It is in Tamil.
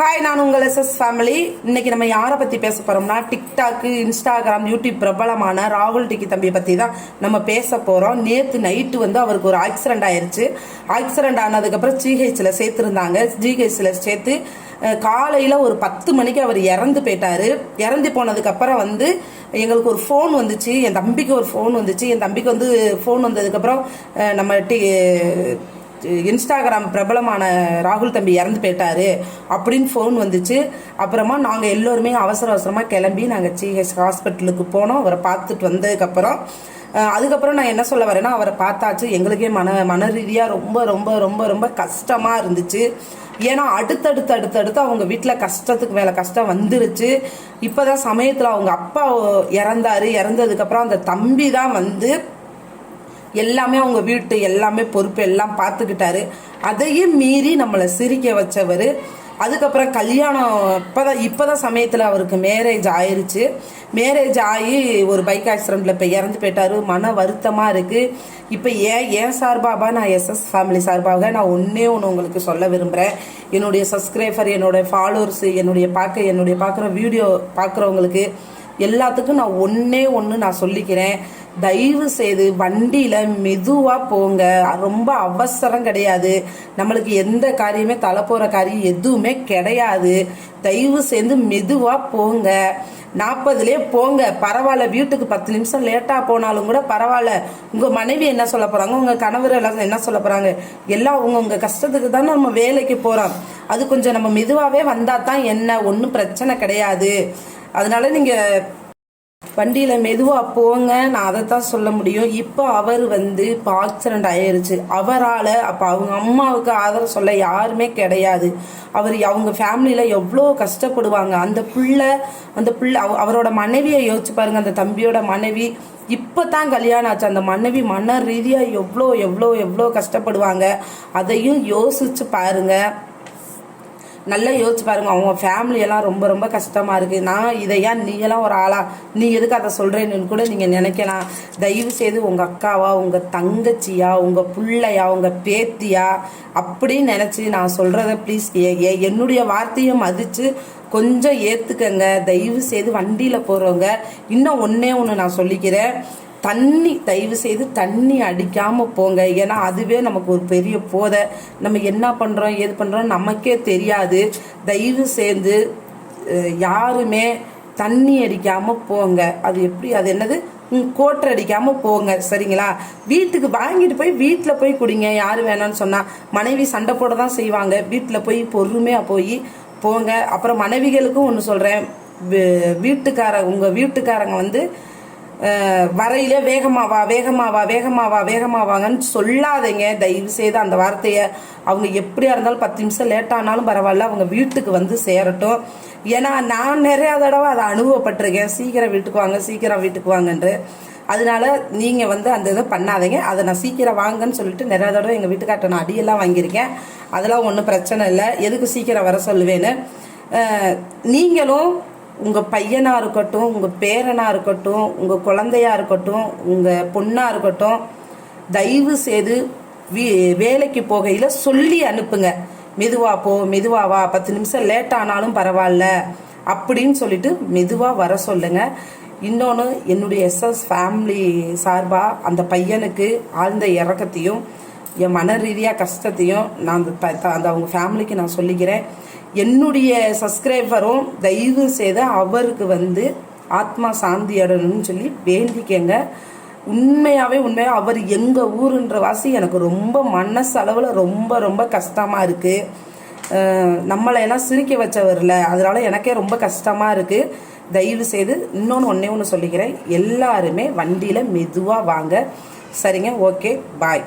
ஹாய் நான் உங்கள் எஸ்எஸ் ஃபேமிலி இன்னைக்கு நம்ம யாரை பற்றி பேச போகிறோம்னா டிக்டாக்கு இன்ஸ்டாகிராம் யூடியூப் பிரபலமான ராகுல் டிக்கி தம்பியை பற்றி தான் நம்ம பேச போகிறோம் நேற்று நைட்டு வந்து அவருக்கு ஒரு ஆக்சிடென்ட் ஆயிடுச்சு ஆக்சிடென்ட் ஆனதுக்கப்புறம் ஜிஹெச்சில் சேர்த்துருந்தாங்க. ஜிஹெச்சில் சேர்த்து காலையில் ஒரு பத்து மணிக்கு அவர் இறந்து போயிட்டார். இறந்து போனதுக்கப்புறம் வந்து எங்களுக்கு ஒரு ஃபோன் வந்துச்சு. என் தம்பிக்கு ஒரு ஃபோன் வந்துச்சு. என் தம்பிக்கு வந்து ஃபோன் வந்ததுக்கப்புறம் நம்ம டி இன்ஸ்டாகிராம் பிரபலமான ராகுல் தம்பி இறந்து போயிட்டாரு அப்படின்னு ஃபோன் வந்துச்சு. அப்புறமா நாங்கள் எல்லோருமே அவசர அவசரமாக கிளம்பி நாங்கள் ஜிஹெச் ஹாஸ்பிட்டலுக்கு போனோம். அவரை பார்த்துட்டு வந்ததுக்கப்புறம் அதுக்கப்புறம் நான் என்ன சொல்ல வரேன்னா அவரை பார்த்தாச்சு. எங்களுக்கே மன மன ரீதியாக ரொம்ப ரொம்ப ரொம்ப ரொம்ப கஷ்டமாக இருந்துச்சு. ஏன்னா அடுத்தடுத்து அடுத்தடுத்து அவங்க வீட்டில் கஷ்டத்துக்கு மேலே கஷ்டம் வந்துருச்சு. இப்போதான் சமயத்தில் அவங்க அப்பா இறந்தாரு. இறந்ததுக்கப்புறம் அந்த தம்பி தான் வந்து எல்லாமே அவங்க வீட்டு எல்லாமே பொறுப்பு எல்லாம் பார்த்துக்கிட்டாரு. அதையும் மீறி நம்மளை சிரிக்க வச்சவர். அதுக்கப்புறம் கல்யாணம் இப்போதான் இப்போதான் சமயத்தில் அவருக்கு மேரேஜ் ஆயிடுச்சு மேரேஜ் ஆகி ஒரு பைக் ஆக்சிடெண்ட்டில் இப்போ இறந்து போயிட்டாரு. மன வருத்தமாக இருக்குது இப்போ ஏன் ஏன் சார்பாக நான் எஸ்எஸ் ஃபேமிலி சார்பாக நான் ஒன்றே ஒன்று உங்களுக்கு சொல்ல விரும்புகிறேன் என்னுடைய சப்ஸ்கிரைபர் என்னுடைய ஃபாலோவர்ஸு என்னுடைய பார்க்க என்னுடைய பார்க்குற வீடியோ பார்க்குறவங்களுக்கு எல்லாத்துக்கும் நான் ஒன்றே ஒன்று நான் சொல்லிக்கிறேன். தயவு செய்து வண்டியில் மெதுவாக போங்க. ரொம்ப அவசரம் கிடையாது. நம்மளுக்கு எந்த காரியமே தலை போகிற காரியம் எதுவுமே கிடையாது. தயவு செய்து மெதுவாக போங்க. நாற்பதுலேயே போங்க. பரவாயில்ல வீட்டுக்கு பத்து நிமிஷம் லேட்டாக போனாலும் கூட பரவாயில்ல. உங்கள் மனைவி என்ன சொல்ல போகிறாங்க உங்கள் கணவர் எல்லாம் என்ன சொல்ல போகிறாங்க எல்லாம் உங்க உங்கள் கஷ்டத்துக்கு தானே நம்ம வேலைக்கு போகிறோம் அது கொஞ்சம் நம்ம மெதுவாகவே வந்தால் தான் என்ன? ஒன்றும் பிரச்சனை கிடையாது. அதனால நீங்கள் வண்டியில் மெதுவாக போங்க நான் அதை தான் சொல்ல முடியும். இப்போ அவர் வந்து இப்போ ஆக்சிடெண்ட் ஆயிடுச்சு அவரால் அப்போ அவங்க அம்மாவுக்கு ஆதரவு சொல்ல யாருமே கிடையாது. அவர் அவங்க ஃபேமிலியில் எவ்வளோ கஷ்டப்படுவாங்க. அந்த பிள்ளை அந்த பிள்ளை அவ- அவரோட மனைவியை யோசிச்சு பாருங்க. அந்த தம்பியோட மனைவி இப்போ தான் கல்யாணம் ஆச்சு. அந்த மனைவி மன ரீதியாக எவ்வளோ எவ்வளோ எவ்வளோ கஷ்டப்படுவாங்க. அதையும் யோசிச்சு பாருங்கள் நல்லா யோசிச்சு பாருங்க அவங்க ஃபேமிலி எல்லாம் ரொம்ப ரொம்ப கஷ்டமா இருக்கு. நான் இதையா நீ எல்லாம் ஒரு ஆளா நீ எதுக்கு அதை சொல்றேன்னு கூட நீங்க நினைக்கலாம். தயவு செய்து உங்க அக்காவா உங்க தங்கச்சியா உங்க பிள்ளையா உங்க பேத்தியா அப்படின்னு நினைச்சு நான் சொல்றத ப்ளீஸ் என்னுடைய வார்த்தையை மதிச்சு கொஞ்சம் ஏத்துக்கங்க. தயவு செய்து வண்டியில போறவங்க இன்னும் ஒன்னே ஒன்று நான் சொல்லிக்கிறேன். தண்ணி தயவு செய்து தண்ணி அடிக்காமல் போங்க. ஏன்னா அதுவே நமக்கு ஒரு பெரிய போதை. நம்ம என்ன பண்ணுறோம் ஏது பண்ணுறோம் நமக்கே தெரியாது. தயவு செய்து யாருமே தண்ணி அடிக்காமல் போங்க. அது எப்படி அது என்னது? ம், கோட்டர் அடிக்காமல் போங்க. சரிங்களா? வீட்டுக்கு வாங்கிட்டு போய் வீட்டில் போய் குடிங்க. யார் வேணாம்னு சொன்னால் மனைவி சண்டை போட தான் செய்வாங்க. வீட்டில் போய் பொறுமையாக போய் போங்க. அப்புறம் மனைவிகளுக்கும் ஒன்று சொல்கிறேன் வீட்டுக்கார உங்கள் வீட்டுக்காரங்க வந்து வரையிலே வேகமாவா வேகமாவா வேகமாவா வேகமாவாங்கன்னு சொல்லாதீங்க. தயவு செய்து அந்த வார்த்தையை அவங்க எப்படியா இருந்தாலும் பத்து நிமிஷம் லேட் ஆனாலும் பரவாயில்ல அவங்க வீட்டுக்கு வந்து சேரட்டும். ஏன்னா நான் நிறையா தடவை அதை அனுபவப்பட்டிருக்கேன். சீக்கிரம் வீட்டுக்கு வாங்க சீக்கிரம் வீட்டுக்கு வாங்கன்று அதனால நீங்கள் வந்து அந்த இதை பண்ணாதீங்க. அதை நான் சீக்கிரம் வாங்கன்னு சொல்லிட்டு நிறையா தடவை எங்கள் வீட்டுக்கார்ட்ட நான் அடியெல்லாம் வாங்கியிருக்கேன். அதெல்லாம் ஒன்றும் பிரச்சனை இல்லை. எதுக்கு சீக்கிரம் வர சொல்லுவேன்னு? நீங்களும் உங்கள் பையனாக இருக்கட்டும் உங்கள் பேரனாக இருக்கட்டும் உங்கள் குழந்தையாக இருக்கட்டும் உங்கள் பொண்ணாக இருக்கட்டும் தயவு செய்து வீ வேலைக்கு போகையில் சொல்லி அனுப்புங்க. மெதுவா போ மெதுவா வா பத்து நிமிஷம் லேட் ஆனாலும் பரவாயில்ல அப்படின்னு சொல்லிட்டு மெதுவாக வர சொல்லுங்க. இன்னொன்று என்னுடைய எஸ்எஸ் ஃபேமிலி சார்பாக அந்த பையனுக்கு ஆழ்ந்த இறக்கத்தையும் என் மன ரீதியாக கஷ்டத்தையும் நான் அந்த த- அந்த அவங்க ஃபேமிலிக்கு நான் சொல்லிக்கிறேன். என்னுடைய சப்ஸ்கிரைபரும் தயவு செய்து அவருக்கு வந்து ஆத்மா சாந்தி அடணும்னு சொல்லி வேண்டிக்கங்க உண்மையாகவே உண்மையாக அவர் எங்கள் ஊருன்ற வாசி எனக்கு ரொம்ப மனசளவில் ரொம்ப ரொம்ப கஷ்டமாக இருக்குது நம்மளை எல்லாம் சிரிக்க வச்சவரில் அதனால் எனக்கே ரொம்ப கஷ்டமாக இருக்குது தயவு செய்து இன்னொன்று ஒன்றே ஒன்று சொல்லிக்கிறேன். எல்லாருமே வண்டியில் மெதுவாக வாங்க. சரிங்க ஓகே பாய்.